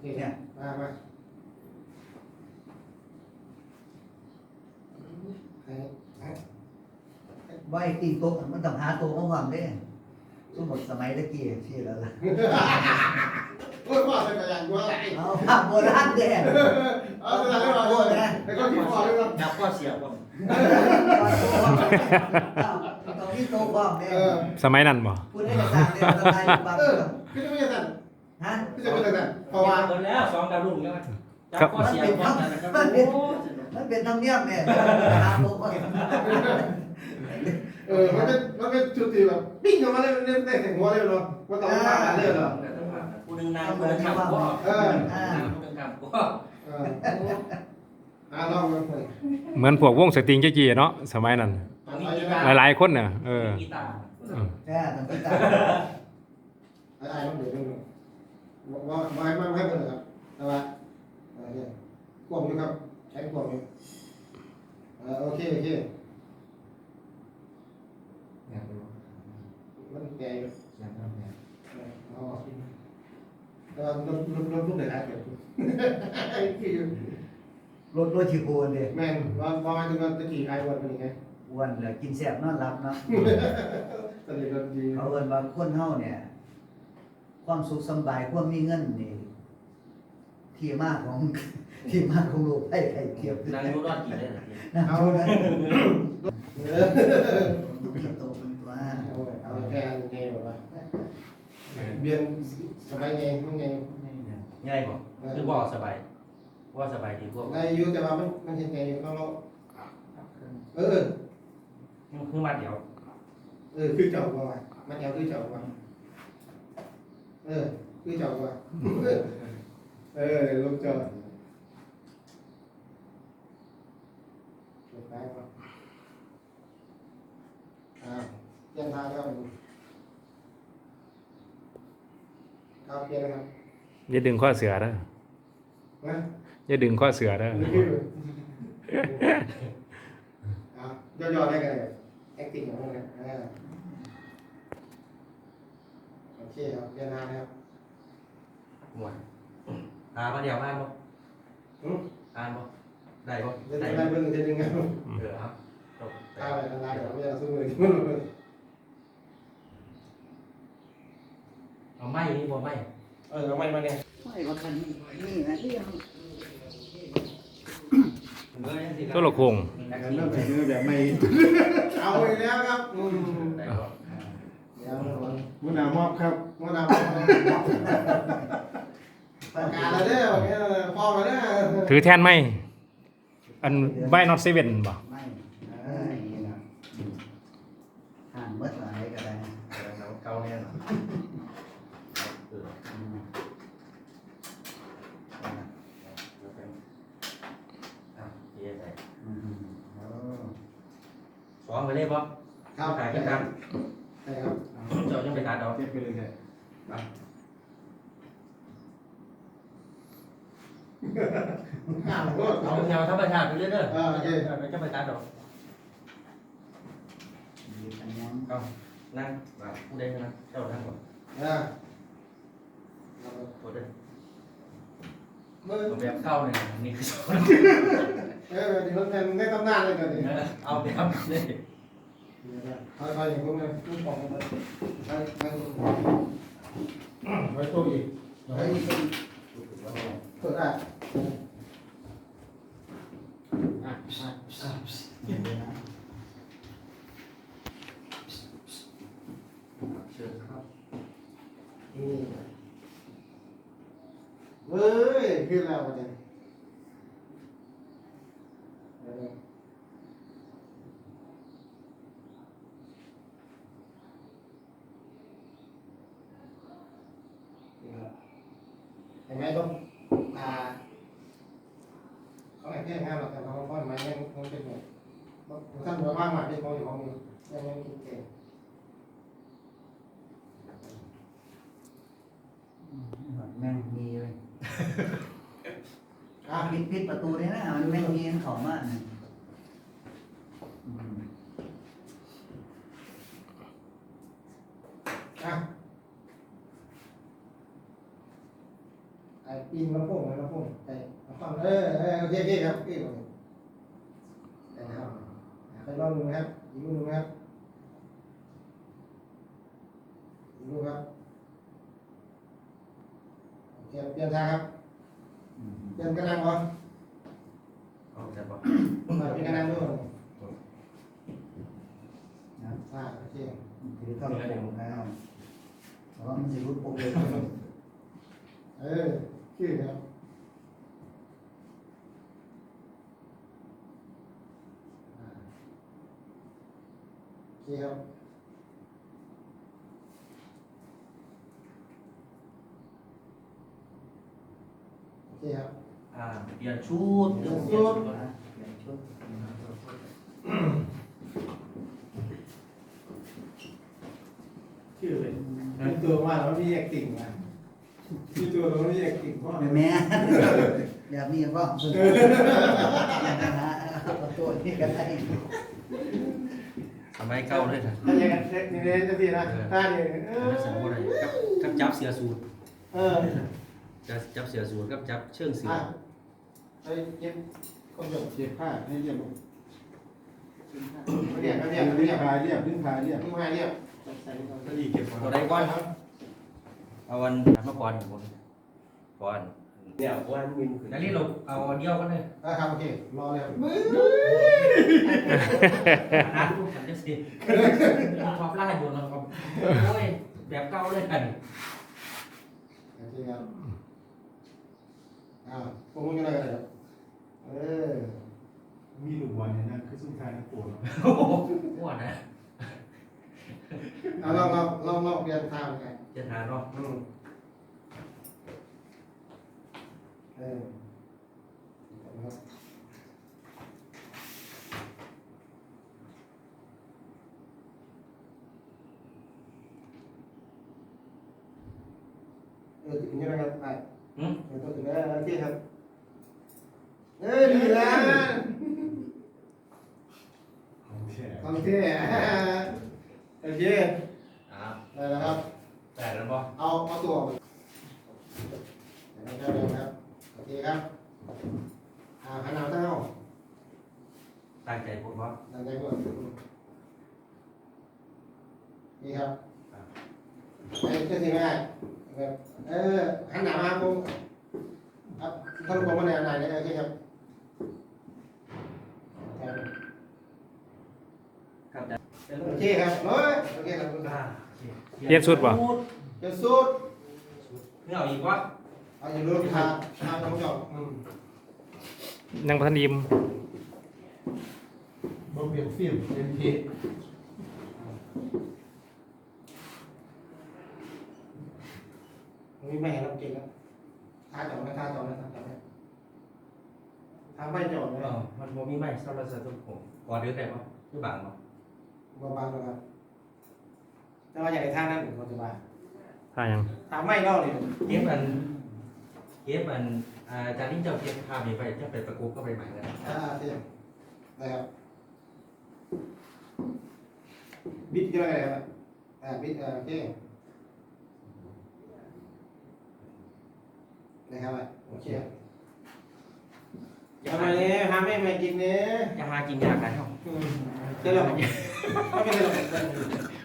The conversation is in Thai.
เคเนี่ยมามาให้ให้ไว้ตีโต๊ะมันต้องหาตัวของความเด้สมมติสมัยตะกี้ที่แล้วล่ะโอ้ยพ่อเป็นอย่างกูอะไรเอาภาพโบราณเด้เอาเป็นอย่างไรพ่อเนี่ยแต่ก็ที่พ่อเลยครับนับข้อเสียผมต้องมีโต๊ะความเด้เออสมัยนั้นบ่พูดให้กระจ่างเด้สบายอยู่บ้างเออคือจะไม่ใช่สั่น ฮะคือจะไม่ใช่สั่นเพราะว่าหมดแล้วสองดาวรุ่งแล้วจับข้อเสียพร้อมกันนะครับโอ้มันเป็นธรรมเนียมเนี่ยหาโต๊ะก่อนเออ มันเป็นมันเป็นจุดที่แบบปิ้งออกมาเลยมันได้แต่หัวเลยเนาะว่าต้องฟังกันเลยเหรอผู้หนึ่งนางผู้หนึ่งขับก็เอออ่าผู้หนึ่งขับก็เอออ่าลองมาคุยเหมือนพวกวงสตริงจี้ๆเนาะสมัยนั้นต้องมีกีตาร์หลายๆคนน่ะเออกีตาร์อืมแค่ต้องคิดตามไอ้ไอ้ต้องเดี๋ยวต้อง ว่าว่าให้มันให้เพิ่นครับแต่ว่าเอเนี่ยกลมองอยู่ครับใช้กลมองอยู่เออโอเคโอเคมันแก่อยู่อ๋อแต่ว่าลดลดลดลดได้หลายเกิดคือรถรถชิโกนเด้แม่นว่าว่ามันถึงว่าตะกี้ไอ้วันเป็นยังไงอ้วนแล้วกินแซ่บนอนหลับเนาะตะกี้ก็ดีเขาเอิ้นว่าคนเฮาเนี่ย ความสุขสำบายความมีเงินนี่ที่มากของที่มากของโลกไอ้ไข่เทียบนางรู้รอดกี่ได้หรอนะเอาเอาเลนะยเออกินโตเป็นตัวเอาเอาแค่อันนี้แบบว่าเบียนสบายไงมันไงง่ายกว่าคือว่าสบายว่าสบายดีพวกในอยู่แต่ว่ามันมันเห็นไงอยู่ข้างนอกเออคือมาเดี๋ยวเออคือเจ้าว่ามันเจ้าคือเจ้าว่า เออคือเจ้าว่าเออลูกเจ้าเก็บไว้ก่อนอ่าเตรียมทานแล้วครับเตรียมนะครับอย่าดึงข้อเสือเด้อนะอย่าดึงข้อเสือเด้อนี่คืออะย่อๆได้กันเลย acting ของมันนะอ่าโอเคครับเรียนนานนะครับหมดอ่ามาเดี๋ยวอ่านบ่อืมอ่านบ่ได้บ่เรียนได้ได้เบิ่งจะดึงไงเออครับจบข้าวอะไรละลายเดี๋ยวไม่เอาสู้เลยเอาไม่นี่บ่ไม่เออเอาไม้มาเนี่ยไม่ว่าคันนี้นี่นะที่ยังโทรโคงเริ่มจากเนื้อแบบไม่เอาอีกแล้วครับอืมได้บ่เดี๋ยว มุนามอบครับมุนามอบประกาศแล้วเด้อวันนี้พอแล้วเด้อถือแทนไหมอันไว้นอตเซเว่นบ่ไม่เอ้ยนี่นะห่างเมื่อไหร่ก็ได้เก่าแน่นอนเอออืมอะเจ๊ใส่อืมเออสองไปเลยบ่ครับขายกันกันใช่ครับเจ้ายัง ไปตัดเอาเก็บไปเลยแค่ข้าวรถเอาเอาแนวธรรมชาติไปเรื่อยๆเด้ออ่าโอเคไม่จะไปตัดเอาหยิบอันยังเอานั่งมาผู้ใดนะเจ้านั่งก่อนอ่าตัวเด้อมือเอาแบบเข้าเนี่ยนี่คือเออเดี๋ยวมันเป็นในตำนานเลยกันดิเอาแบบนี่ค่อย ๆอย่างพวกนี้ลูกของมันไปไปไว้ตัวอีกเฮ้ยเป็นเปิดได้อะเดี๋ยวนะเชิญครับนี่เว้ยขึ้นแล้ววันนี้ เห็นไหมต้องตาเขาไม่แก้งานหรอกแต่เขาเพราะมันยังคงเป็นแบบท่านหัวว่างมาเป็นของอยู่ของอยู่ยังยังกินเก่งแม่งมีเลยอะปิดปิดประตูเลยนะมันแม่งมีของมากนะอืม อะ ไอ้ปีน ลำโพงลำโพงไอ้ฟังเออเออโอเคโอเคครับโอเคครับนะครับไปลองดูนะครับอีกรูปหนึงนะครับอีกรูปครับโอเคเปลี่ยนทางครับอืมเปลี่ยนกระนังก่อนเอาแต่บอกมาเปลี่ยนกระนังด้วยนะอ่าโอเคถือเข้าโป่งแล้วเพราะว่ามันจะรุดโป่งเลยเออ kể cả kỳ hậu kỳ hậu à biển chút biển chút biển chút chứ bình mà nó đi nhạc tỉnh าโอเคครับโอเคครับอ่าเปลี่ยนชุดเปลี่ยนชุดเปลี่ยนชุดนะเปลี่ยนชุดชื่อเลยมีตัวมาแล้วมีแยกติ่งมามีตัวแล้วมีแยกติ่งว่าแม่แม่แบบนี้ก็เอาตัวนี้ก็ได้สมัยเก่าเลยนะถ้าอย่างนั้นนี่เลยจะทีนะถ้าเนี่ยเออไม่สมบูรณ์เลยกับกับจับเสือสูตรเออจะจับเสือสูตรกับจับเชิงเสืออะไปเย็บคนหยดเจ็บผ้าให้เรียบเรียบเรียบเรีเรียยบบพายเรียบดึงพายเรียบทิ้งไว้เรียบก็ดีเก็บตัวใดก่อนครับเอาวันเมื่อก่อนก่อนก่อนเนี่ยว่ามินแล้วนี่เราเอาอันเดียวกันเลยอะครับโอเค รอเลยครับอ่านรูปกันจะสิชอบไล่บนเราครับโอ้ยแบบเก่าเลยกันโอเคครับอ่าพวกมึงยังไงกันครับเออมีหลุมวันเนี่ยนะคือสุดท้ายนะปวดโอ้โหอ้วนนะเอาลองลองลองลองเปลี่ยนทางกัน จะทานเนาะอืมเออครับเออถึงยังไงครับอะอืมเดี๋ยวตัวถึงแล้วโอเคครับเอ้ยดีแล้วโอเคโอเคโอเคอ่าได้แล้วครับ แต่แล้วบ่เอาเอาตัวออกเดี๋ยวนะครับเดี๋ยวนะครับ โอเคครับอ่าขนาดเท่าตั้งใจพูดว่าตั้งใจก่อนนี่ครับไอ้เจ้าสิ่งไม่ได้แบบเออหันหน้ามาปุ๊บครับท่านผมมาแนวไหนเนี่ยโอเคครับครับครับแต่โอเคครับเฮ้ยโอเคครับอ่า เปลี่ยนชุดป่ะเจะสุดนี่เอาอีกวะเอาอย่าลืมทาทาต้องจบอืมยังพันยิมบ่เปลี่ยนฟิล์มเปลี่ยนเทปมีแม่เราเก่งแล้วทาจบไหมทาจบไหมทาจบไหมทาไม่จบเอเลยอมันบ่มีไม้สำหรับสะทุกผมก่อนเดือนได้บ่คือบางบ่เบาๆนะครับ แต่ว่าอย่างไรท่านั้นผมจะมาถ้ายังทาไม่เล่าเลยเก็บอันเก็บอันอ่าจานนี้เจ้าเก็บภาพนี้ไปจะไปประกบก็ไปใหม่กันอ่าเต็มนะครับบิดก็ได้ครับอ่าบิดอ่าโอเคนะครับโอเคทำไมเนี่ยทำให้ไม่กินเนี่ยจะหากินยากกันเนาะเจอแล้วไม่เป็นไร